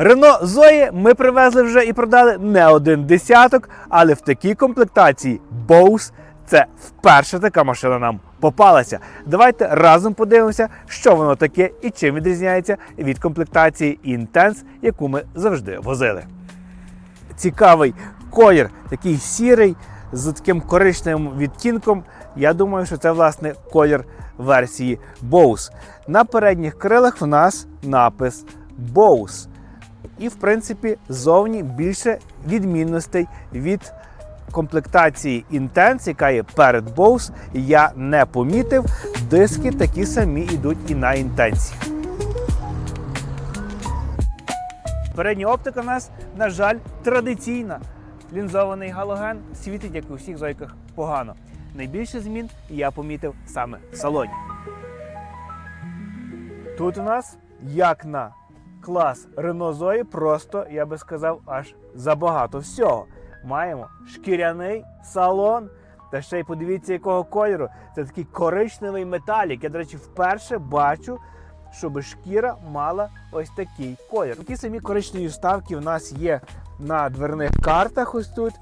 Рено Зої ми привезли вже і продали не один десяток, але в такій комплектації Bose це вперше така машина нам попалася. Давайте разом подивимося, що воно таке і чим відрізняється від комплектації Intense, яку ми завжди возили. Цікавий колір, такий сірий з таким коричневим відтінком. Я думаю, що це власне колір версії Bose. На передніх крилах в нас напис Bose. І, в принципі, зовні більше відмінностей від комплектації Intense, яка є перед Bose, я не помітив. Диски такі самі йдуть і на Intense. Передня оптика у нас, на жаль, традиційна. Лінзований галоген світить, як у всіх зойках, погано. Найбільше змін я помітив саме в салоні. Тут у нас, як на клас Zoe, просто, я би сказав, аж забагато всього. Маємо шкіряний салон. Та ще й подивіться, якого кольору. Це такий коричневий металік. Я, до речі, вперше бачу, щоб шкіра мала ось такий колір. Такі самі коричневі вставки в нас є на дверних картах ось тут.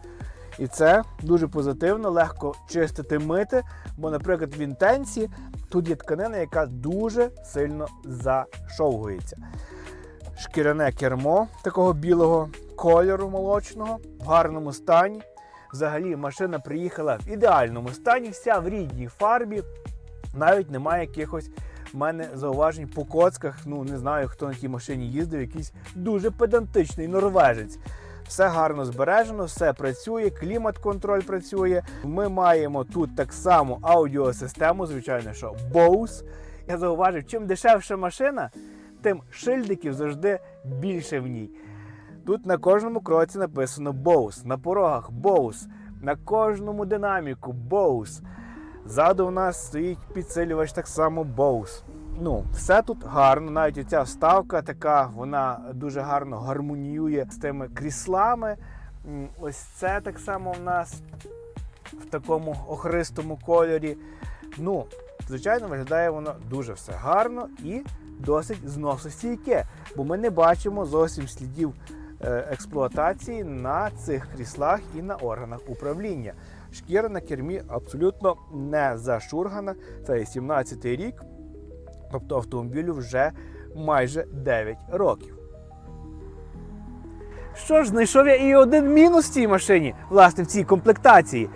І це дуже позитивно, легко чистити мити. Бо, наприклад, в інтенсі тут є тканина, яка дуже сильно зашовгується. Шкіряне кермо такого білого кольору молочного в гарному стані. Взагалі машина приїхала в ідеальному стані, вся в рідній фарбі. Навіть немає якихось в мене зауважень по коцках. Ну не знаю, хто на тій машині їздив, якийсь дуже педантичний норвежець. Все гарно збережено, все працює, клімат-контроль працює. Ми маємо тут так само аудіосистему, звичайно, що Bose. Я зауважив, чим дешевша машина, тим шильдиків завжди більше в ній. Тут на кожному кроці написано Bose, на порогах Bose, на кожному динаміку Bose. Ззаду у нас стоїть підсилювач так само Bose. Ну, все тут гарно, навіть оця вставка така, вона дуже гарно гармоніює з тими кріслами. Ось це так само в нас в такому охристому кольорі. Ну, звичайно, виглядає воно дуже все гарно і досить зносостійке, бо ми не бачимо зовсім слідів е, експлуатації на цих кріслах і на органах управління. Шкіра на кермі абсолютно не зашургана. Це є 17-й рік, тобто автомобілю вже майже 9 років. Що ж, знайшов я і один мінус в цій машині, власне, в цій комплектації.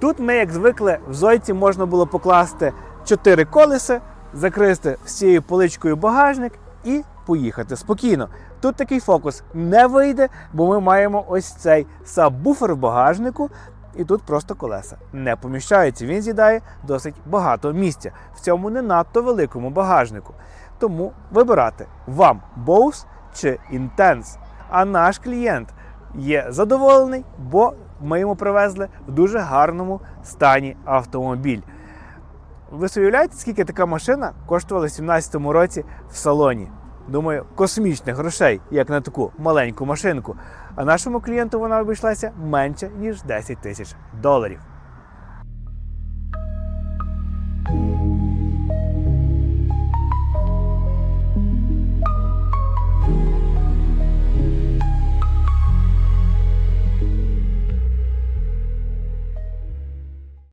Тут ми, як звикли, в Зойці можна було покласти 4 колеса, закрити всією поличкою багажник і поїхати спокійно. Тут такий фокус не вийде, бо ми маємо ось цей сабвуфер в багажнику, і тут просто колеса не поміщаються. Він з'їдає досить багато місця в цьому не надто великому багажнику. Тому вибирати вам Bose чи Intense. А наш клієнт є задоволений, бо ми йому привезли в дуже гарному стані автомобіль. Ви собі уявляєте, скільки така машина коштувала в 2017 році в салоні? Думаю, космічних грошей, як на таку маленьку машинку. А нашому клієнту вона обійшлася менше, ніж 10 тисяч доларів.